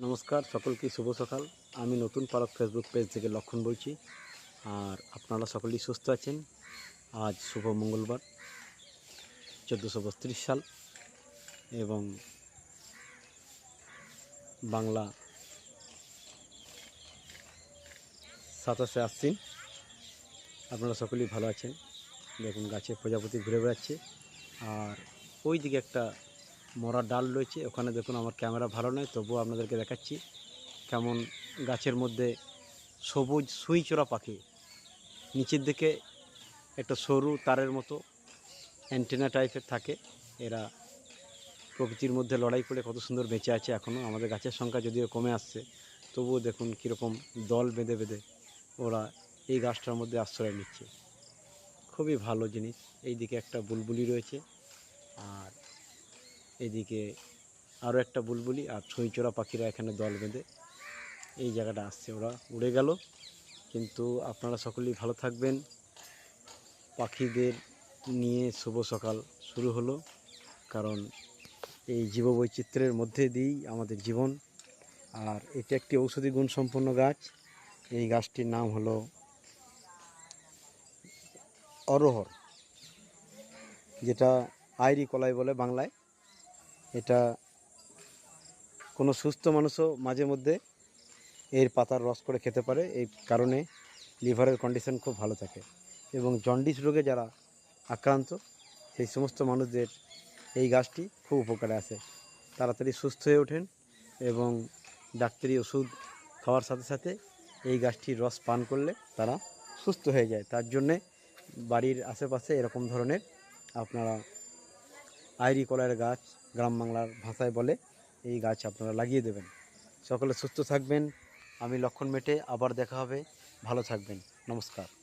নমস্কার, সকলকে শুভ সকাল। আমি নতুন পালক ফেসবুক পেজ থেকে লক্ষণ বলছি। আর আপনারা সকলেই সুস্থ আছেন। আজ শুভ মঙ্গলবার, চোদ্দোশো বত্রিশ সাল এবং বাংলা সাতাশে আশ্বিন। আপনারা সকলেই ভালো আছেন। দেখুন, গাছে প্রজাপতি ঘুরে বেড়াচ্ছে। আর ওই দিকে একটা মরা ডাল রয়েছে, ওখানে দেখুন আমার ক্যামেরা ভালো নয়, তবুও আপনাদেরকে দেখাচ্ছি কেমন গাছের মধ্যে সবুজ সুই চোরা পাখি। নিচের দিকে একটা সরু তারের মতো অ্যান্টেনা টাইপের থাকে, এরা প্রকৃতির মধ্যে লড়াই করে কত সুন্দর বেঁচে আছে এখনও আমাদের গাছের সংখ্যা যদিও কমে আসছে, তবুও দেখুন কীরকম দল বেঁধে বেঁধে ওরা এই গাছটার মধ্যে আশ্রয় নিচ্ছে। খুবই ভালো জিনিস এই দিকে একটা বুলবুলি রয়েছে এদিকে আরও একটা বুলবুলি আর ছইচোরা পাখিরা এখানে দল বেঁধে এই জায়গাটা আসছে। ওরা উড়ে গেল। কিন্তু আপনারা সকলেই ভালো থাকবেন। পাখিদের নিয়ে শুভ সকাল শুরু হলো। কারণ এই জীববৈচিত্র্যের মধ্যে দিয়েই আমাদের জীবন। আর এটা একটি ঔষধি গুণ সম্পন্ন গাছ। এই গাছটির নাম হলো অরোহর, যেটা আইরি কলাই বলে বাংলায়। এটা কোনো সুস্থ মানুষও মাঝে মধ্যে এর পাতার রস করে খেতে পারে। এই কারণে লিভারের কন্ডিশন খুব ভালো থাকে এবং জন্ডিস রোগে যারা আক্রান্ত, সেই সমস্ত মানুষদের এই গাছটি খুব উপকারে আসে। তাড়াতাড়ি সুস্থ হয়ে ওঠেন এবং ডাক্তারি ওষুধ খাওয়ার সাথে সাথে এই গাছটির রস পান করলে তারা সুস্থ হয়ে যায়। তার জন্যে বাড়ির আশেপাশে এরকম ধরনের আপনারা আইরি কলার গাছ গ্রাম বাংলার ভাষায় বলে, এই গাছ আপনারা লাগিয়ে দেবেন। সকলে সুস্থ থাকবেন। আমি লক্ষণ মেটে আবার দেখা হবে। ভালো থাকবেন। নমস্কার।